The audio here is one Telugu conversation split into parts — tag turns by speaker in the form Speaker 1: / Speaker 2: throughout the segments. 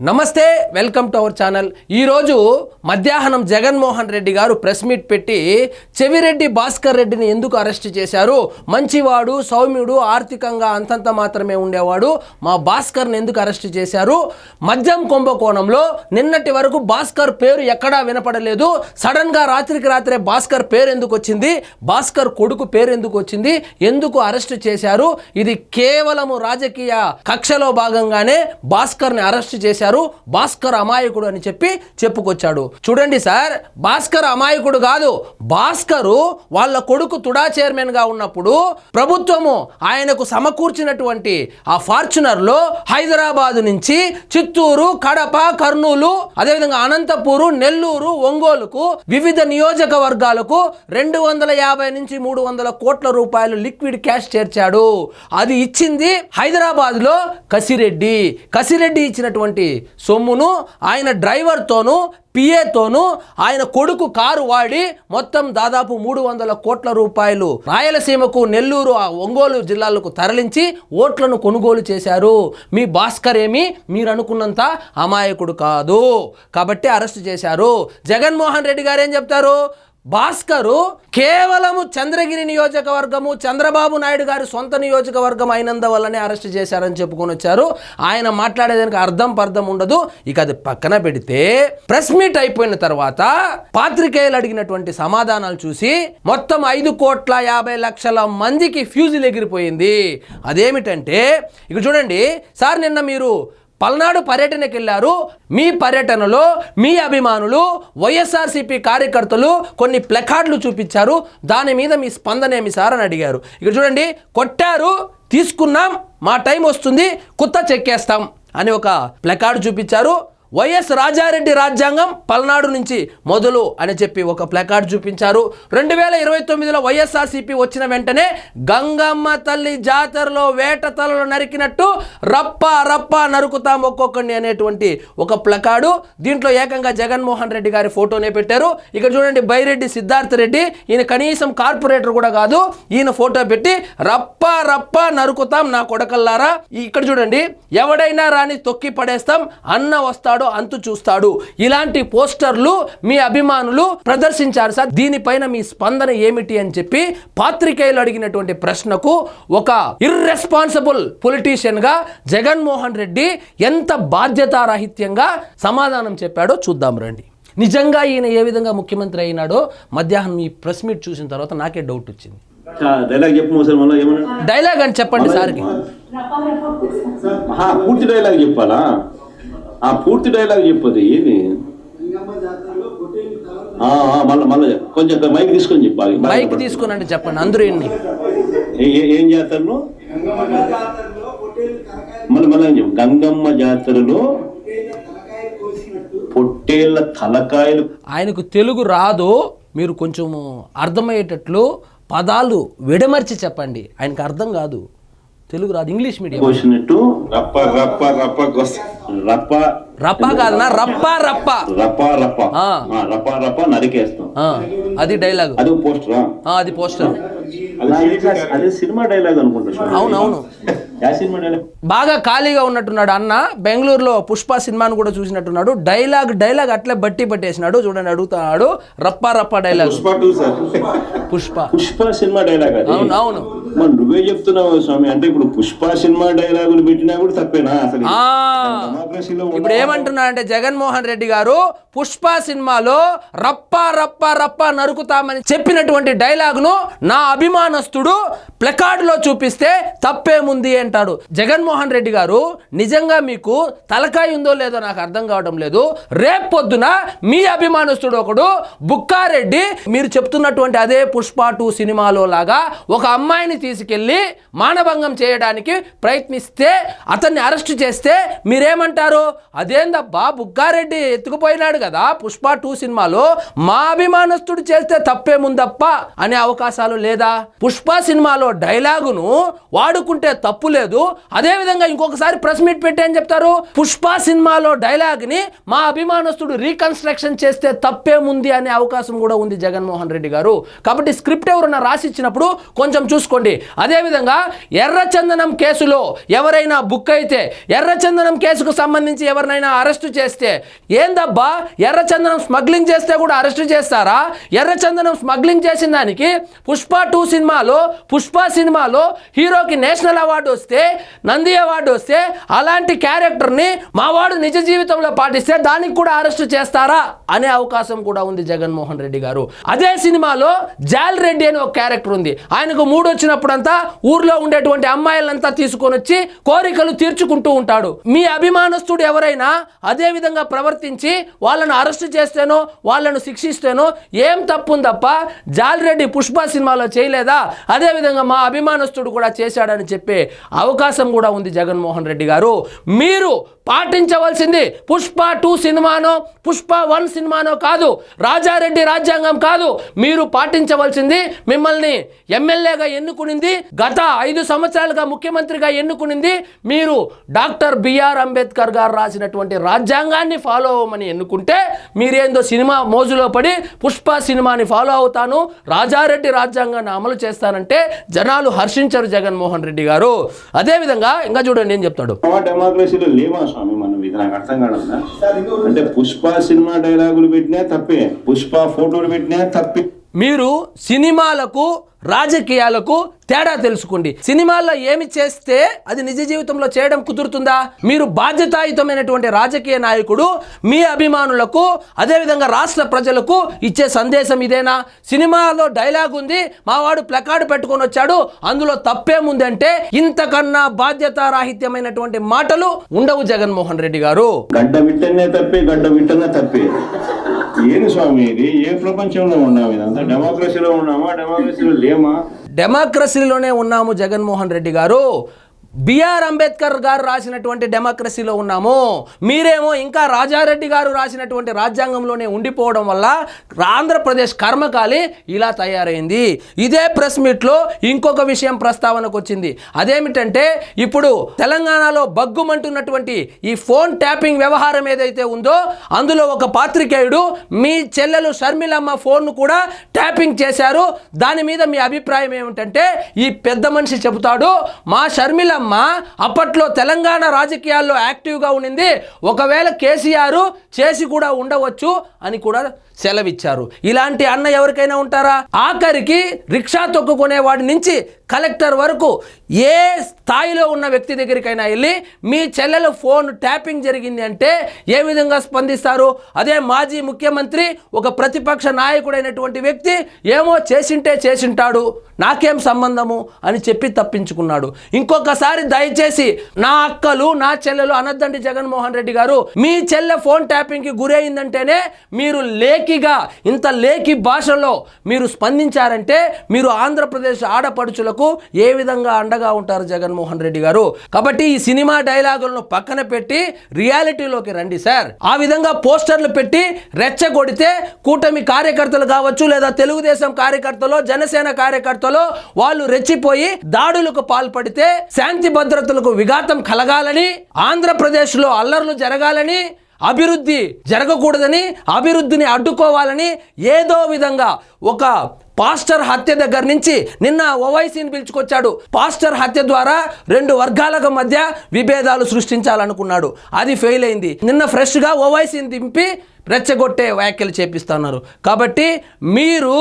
Speaker 1: నమస్తే వెల్కమ్ టు అవర్ ఛానల్. ఈరోజు మధ్యాహ్నం జగన్మోహన్ రెడ్డి గారు ప్రెస్ మీట్ పెట్టి చెవిరెడ్డి భాస్కర్ రెడ్డిని ఎందుకు అరెస్ట్ చేశారు? మంచివాడు సౌమ్యుడు ఆర్థికంగా అంతంత మాత్రమే ఉండేవాడు మా భాస్కర్ని ఎందుకు అరెస్ట్ చేశారు? మద్యం కుంభకోణంలో నిన్నటి వరకు భాస్కర్ పేరు ఎక్కడా వినపడలేదు. సడన్గా రాత్రికి రాత్రే భాస్కర్ పేరు ఎందుకు వచ్చింది? భాస్కర్ కొడుకు పేరు ఎందుకు వచ్చింది? ఎందుకు అరెస్ట్ చేశారు? ఇది కేవలము రాజకీయ కక్షలో భాగంగానే భాస్కర్ని అరెస్ట్ చేశారు. భాస్కర్ అమాయకుడు అని చెప్పి చెప్పుకొచ్చాడు. చూడండి సార్ భాస్కర్ అమాయకుడు కాదు. భాస్కరు వాళ్ళ కొడుకు తుడా చైర్మన్గా ఉన్నప్పుడు ప్రభుత్వము ఆయనకు సమకూర్చినటువంటి ఆ ఫార్చునర్లో హైదరాబాద్ నుంచి చిత్తూరు కడప కర్నూలు అదేవిధంగా అనంతపూరు నెల్లూరు ఒంగోలుకు వివిధ నియోజకవర్గాలకు రెండు వందల యాభై నుంచి మూడు వందల కోట్ల రూపాయలు లిక్విడ్ క్యాష్ చేర్చాడు. అది ఇచ్చింది హైదరాబాద్లో కసిరెడ్డి. కసిరెడ్డి ఇచ్చినటువంటి సొమ్మును ఆయన డ్రైవర్తోనూ పిఏతోనూ ఆయన కొడుకు కారు వాడి మొత్తం దాదాపు మూడు వందల కోట్ల రూపాయలు రాయలసీమకు నెల్లూరు ఒంగోలు జిల్లాలకు తరలించి ఓట్లను కొనుగోలు చేశారు. మీ భాస్కర్ ఏమి? మీరు అనుకున్నంత అమాయకుడు కాదు. కాబట్టి అరెస్ట్ చేశారు. జగన్మోహన్ రెడ్డి గారు ఏం చెప్తారు? భాస్కరు కేవలము చంద్రగిరి నియోజకవర్గము చంద్రబాబు నాయుడు గారి సొంత నియోజకవర్గం అయినందువల్లనే అరెస్ట్ చేశారని చెప్పుకొని వచ్చారు. ఆయన మాట్లాడేదానికి అర్థం పర్థం ఉండదు. ఇక అది పక్కన పెడితే ప్రెస్ మీట్ అయిపోయిన తర్వాత పాత్రికేయులు అడిగినటువంటి సమాధానాలు చూసి మొత్తం ఐదు కోట్ల యాభై లక్షల మందికి ఫ్యూజులు ఎగిరిపోయింది. అదేమిటంటే ఇక చూడండి సార్ నిన్న మీరు పల్నాడు పర్యటనకి వెళ్ళారు మీ పర్యటనలో మీ అభిమానులు వైఎస్ఆర్సీపీ కార్యకర్తలు కొన్ని ప్లకార్డులు చూపించారు. దాని మీద మీ స్పందన ఏమి సార్ అని అడిగారు. ఇక చూడండి కొట్టారు తీసుకున్నాం మా టైం వస్తుంది కుత్త చెక్కేస్తాం అని ఒక ప్లకార్డు చూపించారు. వైఎస్ రాజారెడ్డి రాజ్యాంగం పల్నాడు నుంచి మొదలు అని చెప్పి ఒక ప్లకార్డ్ చూపించారు. రెండు వేల ఇరవై తొమ్మిదిలో వైఎస్ఆర్సీపీ వచ్చిన వెంటనే గంగమ్మ తల్లి జాతరలో వేట తలలు నరికినట్టు రప్ప రప్ప నరుకుతాం ఒక్కొక్కడిని అనేటువంటి ఒక ప్లకార్డు దీంట్లో ఏకంగా జగన్మోహన్ రెడ్డి గారి ఫోటోనే పెట్టారు. ఇక్కడ చూడండి బైరెడ్డి సిద్ధార్థ రెడ్డి ఈయన కనీసం కార్పొరేటర్ కూడా కాదు ఈయన ఫోటో పెట్టి రప్ప రప్ప నరుకుతాం నా కొడకల్లారా. ఇక్కడ చూడండి ఎవడైనా రాని తొక్కి పడేస్తాం అన్న వస్తాడు అంతు చూస్తాడు. ఇలాంటి పోస్టర్లు మీ అభిమానులు ప్రదర్శించారు సార్. దీనిపైన మీ స్పందన ఏమిటి అని చెప్పి పాత్రికేయులు అడిగినటువంటి ప్రశ్నకు ఒక ఇర్రెస్పాన్సిబుల్ పొలిటీషియన్గా జగన్మోహన్ రెడ్డి ఎంత బాధ్యతారాహిత్యంగా సమాధానం చెప్పాడో చూద్దాం రండి. నిజంగా ఈయన ఏ విధంగా ముఖ్యమంత్రి అయినాడో మధ్యాహ్నం ఈ ప్రెస్ మీట్ చూసిన తర్వాత నాకే డౌట్ వచ్చింది.
Speaker 2: డైలాగ్ చెప్పు సార్ మళ్ళీ ఏమన్నా?
Speaker 1: డైలాగ్ అని చెప్పండి సార్కి.
Speaker 2: ఆహా, పూర్తి డైలాగ్ చెప్పాలా? ఆ పూర్తి డైలాగ్ చెప్పదు ఆ, మళ్ళా మళ్ళా. కొంచెం మైక్ తీసుకొని చెప్పాలి
Speaker 1: మైక్ తీసుకునండి చెప్పండి. అందరూ ఎన్ని
Speaker 2: ఏ- చేస్తారు మళ్ళీ మళ్ళీ చెప్పు? గంగమ్మ జాతరలో పొట్టేళ్ళ తలకాయలు.
Speaker 1: ఆయనకు తెలుగు రాదు మీరు కొంచెము అర్థమయ్యేటట్లు పదాలు విడమర్చి చెప్పండి. ఆయనకు అర్థం కాదు. తెలుగు రాదు ఇంగ్లీష్ మీడియం.
Speaker 3: రప్ప రప్ప రప్ప
Speaker 2: రప్ప.
Speaker 1: రప్ప కాదనా? రప్ప రప్ప.
Speaker 2: రప్ప రప్ప.
Speaker 1: ఆ.
Speaker 2: ఆ, రప్ప రప్ప నరికేస్తాం.
Speaker 1: ఆ, అది డైలాగ్.
Speaker 2: అది పోస్టరా?
Speaker 1: అది పోస్టర్.
Speaker 2: అదే సినిమా డైలాగ్ అనుకుంటా
Speaker 1: అవునవును. బాగా ఖాళీగా ఉన్నట్టున్నాడు అన్న బెంగళూరులో పుష్ప సినిమాను కూడా చూసినట్టున్నాడు. డైలాగ్ డైలాగ్ అట్లే బట్టి పట్టేసినాడు చూడండి అడుగుతున్నాడు. రప్ప రప్ప dialogue.
Speaker 3: Pushpa two sir.
Speaker 1: Pushpa.
Speaker 2: Pushpa cinema dialogue
Speaker 1: అవును అవును.
Speaker 2: మరి నువ్వే చెప్తున్నావు స్వామి అంటే ఇప్పుడు పుష్ప సినిమా డైలాగులు పెట్టినా కూడా తప్పేనా అసలు?
Speaker 1: ఇప్పుడు ఏమంటున్నాడంటే జగన్మోహన్ రెడ్డి గారు పుష్ప సినిమాలో రప్ప రప్ప రప్ప నరుకుతామని చెప్పినటువంటి డైలాగ్ను నా అభిమానస్తుడు ప్లకార్డులో చూపిస్తే తప్పేముంది అంటాడు. జగన్మోహన్ రెడ్డి గారు నిజంగా మీకు తలకాయ ఉందో లేదో నాకు అర్థం కావడం లేదు. రేపు పొద్దున మీ అభిమానస్తుడు ఒకడు బుక్కారెడ్డి మీరు చెప్తున్నటువంటి అదే పుష్ప టూ సినిమాలో లాగా ఒక అమ్మాయిని తీసుకెళ్ళి మానభంగం చేయడానికి ప్రయత్నిస్తే అతన్ని అరెస్ట్ చేస్తే మీరేమంటారు? అదేందబ్బా బుక్కారెడ్డి ఎత్తుకుపోయినాడు కదా పుష్ప టూ సినిమాలో. మా అభిమానస్తుడు చేస్తే తప్పేముందప్ప అనే అవకాశాలు లేదా? పుష్ప సినిమాలో డైలాగును వాడుకుంటే తప్పు లేదు. అదేవిధంగా ఇంకొకసారి ప్రెస్ మీట్ పెట్టి అని చెప్తారు? పుష్ప సినిమాలో డైలాగ్ని మా అభిమానస్తుడు రీకన్స్ట్రక్షన్ చేస్తే తప్పేముంది అనే అవకాశం కూడా ఉంది జగన్మోహన్ రెడ్డి గారు. కాబట్టి స్క్రిప్ట్ ఎవరన్నా రాసిచ్చినప్పుడు కొంచెం చూసుకోండి. అదేవిధంగా ఎర్రచందనం కేసులో ఎవరైనా బుక్ అయితే ఎర్రచందనం కేసుకు సంబంధించి ఎవరినైనా అరెస్టు చేస్తే ఏందబ్బా? ఎర్రచందనం స్మగ్లింగ్ చేస్తే కూడా అరెస్టు చేస్తారా? ఎర్రచందనం స్మగ్లింగ్ చేసిన దానికి పుష్ప టూ సినిమాలో పుష్ప సినిమాలో హీరోకి నేషనల్ అవార్డు వస్తే నంది అవార్డు వస్తే అలాంటి క్యారెక్టర్ని మావాడు నిజ జీవితంలో పాటిస్తే దానికి కూడా అరెస్టు చేస్తారా అనే అవకాశం కూడా ఉంది జగన్మోహన్ రెడ్డి గారు. అదే సినిమాలో జాల్ రెడ్డి అని ఒక క్యారెక్టర్ ఉంది. ఆయనకు మూడు వచ్చినప్పుడంతా ఊర్లో ఉండేటువంటి అమ్మాయిలంతా తీసుకొని వచ్చి కోరికలు తీర్చుకుంటూ ఉంటాడు. మీ అభిమానస్తుడు ఎవరైనా అదే విధంగా ప్రవర్తించి వాళ్ళను అరెస్ట్ చేస్తేనో వాళ్ళను శిక్షిస్తేనో ఏం తప్పు తప్ప జాలిరెడ్డి పుష్ప సినిమాలో చేయలేదా? అదే విధంగా మా అభిమానస్తుడు కూడా చేశాడని చెప్పే అవకాశం కూడా ఉంది జగన్మోహన్ రెడ్డి గారు. మీరు పాటించవలసింది పుష్ప టూ సినిమానో పుష్ప వన్ సినిమానో కాదు రాజారెడ్డి రాజ్యాంగం కాదు. మీరు పాటించవలసింది మిమ్మల్ని ఎమ్మెల్యేగా ఎన్నుకునింది గత ఐదు సంవత్సరాలుగా ముఖ్యమంత్రిగా ఎన్నుకునింది మీరు డాక్టర్ బిఆర్ అంబేద్కర్ గారు రాసినటువంటి రాజ్యాంగాన్ని ఫాలో అవ్వమని ఎన్నుకుంటే మీరేందో సినిమా మోజులో పడి పుష్ప సినిమాని ఫాలో అవుతాను రాజారెడ్డి రాజ్యాంగాన్ని అమలు చేస్తానంటే జనాలు హర్షించరు జగన్మోహన్ రెడ్డి గారు. అదేవిధంగా ఇంకా చూడండి ఏం చెప్తాడు.
Speaker 2: డెమోక్రసీలో లేవా స్వామి మనం? ఇది నాకు అర్థం కాదు అంటే పుష్ప సినిమా డైలాగులు పెట్టినా తప్పే. పుష్ప ఫోటోలు పెట్టినా తప్పే.
Speaker 1: మీరు సినిమాలకు రాజకీయాలకు తేడా తెలుసుకోండి. సినిమాల్లో ఏమి చేస్తే అది నిజ జీవితంలో చేయడం కుదురుతుందా? మీరు బాధ్యతాయుతమైనటువంటి రాజకీయ నాయకుడు మీ అభిమానులకు అదేవిధంగా రాష్ట్ర ప్రజలకు ఇచ్చే సందేశం ఇదేనా? సినిమాలో డైలాగ్ ఉంది మావాడు ప్లకార్డు పెట్టుకొని వచ్చాడు అందులో తప్పేముందంటే ఇంతకన్నా బాధ్యతారాహిత్యమైనటువంటి మాటలు ఉండవు జగన్మోహన్ రెడ్డి గారు.
Speaker 2: గడ్డ విట్టనే తప్పే గడ్డ విట్టనే తప్పే. ఏది స్వామి ఇది? ఏ ప్రపంచంలో ఉన్నాము ఇదంతా? డెమోక్రసీలో ఉన్నామా? డెమోక్రసీలో లేమా?
Speaker 1: డెమోక్రసీలోనే ఉన్నాము జగన్మోహన్ రెడ్డి గారు. బిఆర్ అంబేద్కర్ గారు రాసినటువంటి డెమోక్రసీలో ఉన్నాము. మీరేమో ఇంకా రాజారెడ్డి గారు రాసినటువంటి రాజ్యాంగంలోనే ఉండిపోవడం వల్ల ఆంధ్రప్రదేశ్ కర్మకాలి ఇలా తయారైంది. ఇదే ప్రెస్ మీట్లో ఇంకొక విషయం ప్రస్తావనకు వచ్చింది. అదేమిటంటే ఇప్పుడు తెలంగాణలో బగ్గుమంటున్నటువంటి ఈ ఫోన్ ట్యాపింగ్ వ్యవహారం ఏదైతే ఉందో అందులో ఒక పాత్రికేయుడు మీ చెల్లెలు షర్మిలమ్మ ఫోన్ను కూడా ట్యాపింగ్ చేశారు. దాని మీద మీ అభిప్రాయం ఏమిటంటే ఈ పెద్ద మనిషి చెబుతాడు మా షర్మిలమ్మ అప్పట్లో తెలంగాణ రాజకీయాల్లో యాక్టివ్గా ఉండింది. ఒకవేళ కేసీఆర్ చేసి కూడా ఉండవచ్చు అని కూడా సెలవిచ్చారు. ఇలాంటి అన్న ఎవరికైనా ఉంటారా? ఆఖరికి రిక్షా తొక్కుకునే వాడి నుంచి కలెక్టర్ వరకు ఏ స్థాయిలో ఉన్న వ్యక్తి దగ్గరికైనా వెళ్ళి మీ చెల్లెల ఫోన్ ట్యాపింగ్ జరిగింది అంటే ఏ విధంగా స్పందిస్తారు? అదే మాజీ ముఖ్యమంత్రి ఒక ప్రతిపక్ష నాయకుడైనటువంటి వ్యక్తి ఏమో చేసింటే చేసింటాడు నాకేం సంబంధము అని చెప్పి తప్పించుకున్నాడు. ఇంకొకసారి దయచేసి నా అక్కలు నా చెల్లెలు అనద్దండి జగన్మోహన్ రెడ్డి గారు మీ చెల్లె ఫోన్ ట్యాపింగ్కి గురైందంటేనే మీరు లేఖిగా ఇంత లేకి భాషలో మీరు స్పందించారంటే మీరు ఆంధ్రప్రదేశ్ ఆడపడుచులకు ఏ విధంగా అండగా ఉంటారు జగన్మోహన్ రెడ్డి గారు? కాబట్టి ఈ సినిమా డైలాగులను పక్కన పెట్టి రియాలిటీలోకి రండి సార్. ఆ విధంగా పోస్టర్లు పెట్టి రెచ్చగొడితే కూటమి కార్యకర్తలు కావచ్చు లేదా తెలుగుదేశం కార్యకర్తలు జనసేన కార్యకర్తలు వాళ్ళు రెచ్చిపోయి దాడులకు పాల్పడితే శాంతి భద్రతలకు విఘాతం కలగాలని ఆంధ్రప్రదేశ్లో అల్లర్లు జరగాలని అభివృద్ధి జరగకూడదని అభివృద్ధిని అడ్డుకోవాలని ఏదో విధంగా ఒక పాస్టర్ హత్య దగ్గర నుంచి నిన్న ఓవైసీని పిలుచుకొచ్చాడు. పాస్టర్ హత్య ద్వారా రెండు వర్గాలకు మధ్య విభేదాలు సృష్టించాలనుకున్నాడు. అది ఫెయిల్ అయింది. నిన్న ఫ్రెష్గా ఓవైసీని దింపి రెచ్చగొట్టే వ్యాఖ్యలు చేపిస్తున్నారు కాబట్టి మీరు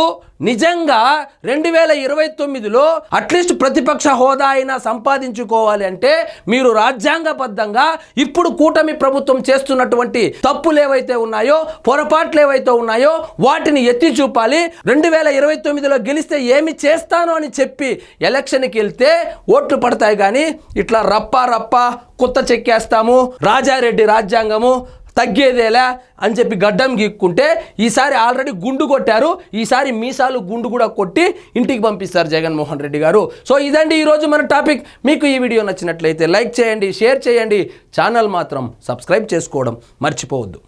Speaker 1: నిజంగా రెండు వేల ఇరవై తొమ్మిదిలో అట్లీస్ట్ ప్రతిపక్ష హోదా అయినా సంపాదించుకోవాలి అంటే మీరు రాజ్యాంగబద్ధంగా ఇప్పుడు కూటమి ప్రభుత్వం చేస్తున్నటువంటి తప్పులు ఏవైతే ఉన్నాయో పొరపాట్లు ఏవైతే ఉన్నాయో వాటిని ఎత్తి చూపాలి. రెండు వేల ఇరవై తొమ్మిదిలో గెలిస్తే ఏమి చేస్తాను అని చెప్పి ఎలక్షన్కి వెళ్తే ఓట్లు పడతాయి కానీ ఇట్లా రప్ప రప్ప కొత్త చెక్కేస్తాము. రాజారెడ్డి రాజ్యాంగము తగ్గేదేలా అని చెప్పి గడ్డం గీక్కుంటే ఈసారి ఆల్రెడీ గుండు కొట్టారు. ఈసారి మీసాలు గుండు కూడా కొట్టి ఇంటికి పంపిస్తారు జగన్మోహన్ రెడ్డి గారు. సో ఇదండి ఈరోజు మన టాపిక్. మీకు ఈ వీడియో నచ్చినట్లయితే లైక్ చేయండి షేర్ చేయండి. ఛానల్ మాత్రం సబ్స్క్రైబ్ చేసుకోవడం మర్చిపోవద్దు.